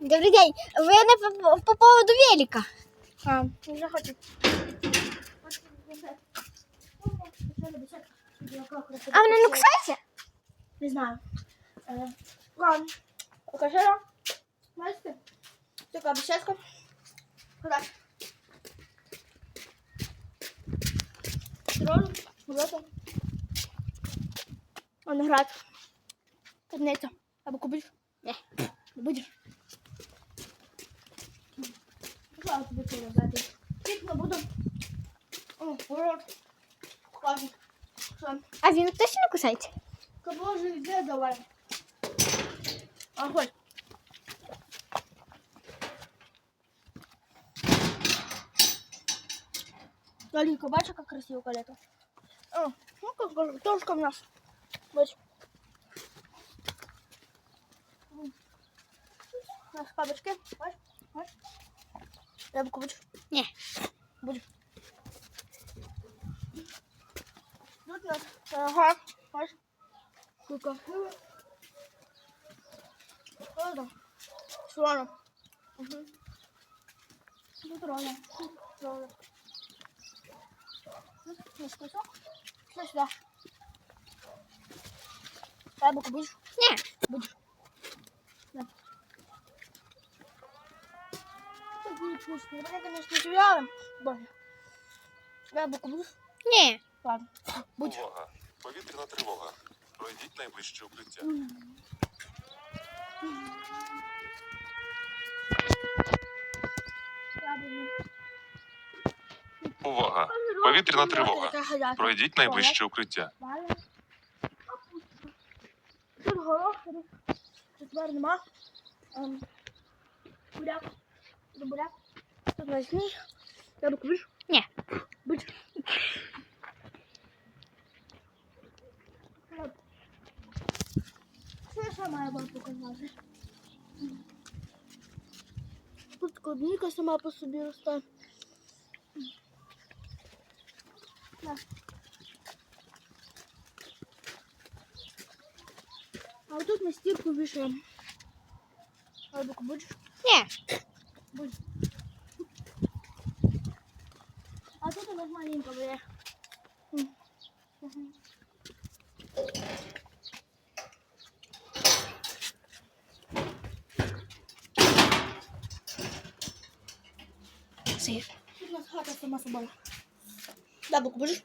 Добрий день. Ви не по, по поводу велика. А, не хочу. А вона не кусається? Не знаю. Ладно. Покажи нам. Бачите? Така беседка. Куда? Дрон. Вот он. Он град. Каднеться. Або купиш? Ні. Не будеш? Пішла тобі це роздати. Тільки не буду. О, ворот. Класно. Що? А він точно не кусається? Кого же где давай? Огонь. Галинка, бачишь, как красиво колето? О, ну как картошка у нас. Вот. У нас бабочки. Бачишь? Бачишь? Рыбку будешь? Ні. Будешь. Тут у нас ага. Бачишь? Сколько? Ладно. Слона. Угу. Тут ровно. Тут ровно. Тут есть кусок. Что сюда? Яблоко будешь? Ні. Будешь. Вкусно. Я, конечно, живем. Боже. Яблоко будешь? Ні. Ладно. Будешь. Увага! Повітряна тривога. Пройдіть найближче укриття. Увага! Повітряна тривога. Пройдіть. Найближче укриття. Тут горох, тепер нема. Ем, буряк. Буряк. Тут возьми. Я бы купишь? Ні. Будь. Вот. Що я сама була показати? Тут клубника сама по собі росте. Так. А вот тут на стирку вешаем. Албука будешь? Ні. Будь. А тут у нас маленько буде. Тут у нас хата сама собою. Яблоко будешь?